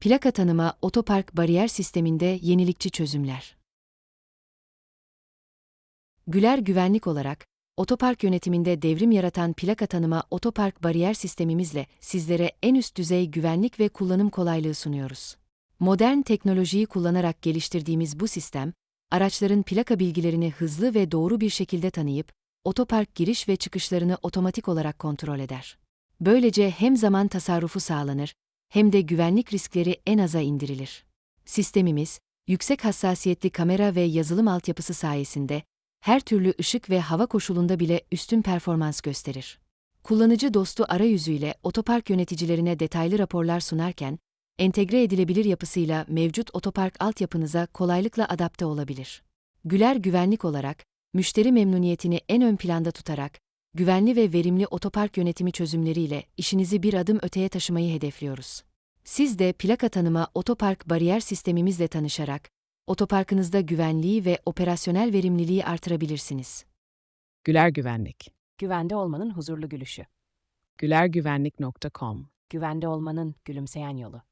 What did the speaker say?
Plaka tanıma otopark bariyer sisteminde yenilikçi çözümler. Güler güvenlik olarak, otopark yönetiminde devrim yaratan plaka tanıma otopark bariyer sistemimizle sizlere en üst düzey güvenlik ve kullanım kolaylığı sunuyoruz. Modern teknolojiyi kullanarak geliştirdiğimiz bu sistem, araçların plaka bilgilerini hızlı ve doğru bir şekilde tanıyıp, otopark giriş ve çıkışlarını otomatik olarak kontrol eder. Böylece hem zaman tasarrufu sağlanır, hem de güvenlik riskleri en aza indirilir. Sistemimiz, yüksek hassasiyetli kamera ve yazılım altyapısı sayesinde, her türlü ışık ve hava koşulunda bile üstün performans gösterir. Kullanıcı dostu arayüzüyle otopark yöneticilerine detaylı raporlar sunarken, entegre edilebilir yapısıyla mevcut otopark altyapınıza kolaylıkla adapte olabilir. Güler güvenlik olarak, müşteri memnuniyetini en ön planda tutarak, güvenli ve verimli otopark yönetimi çözümleriyle işinizi bir adım öteye taşımayı hedefliyoruz. Siz de plaka tanıma otopark bariyer sistemimizle tanışarak, otoparkınızda güvenliği ve operasyonel verimliliği artırabilirsiniz. Güler Güvenlik. Güvende olmanın huzurlu gülüşü. gülergüvenlik.com Güvende olmanın gülümseyen yolu.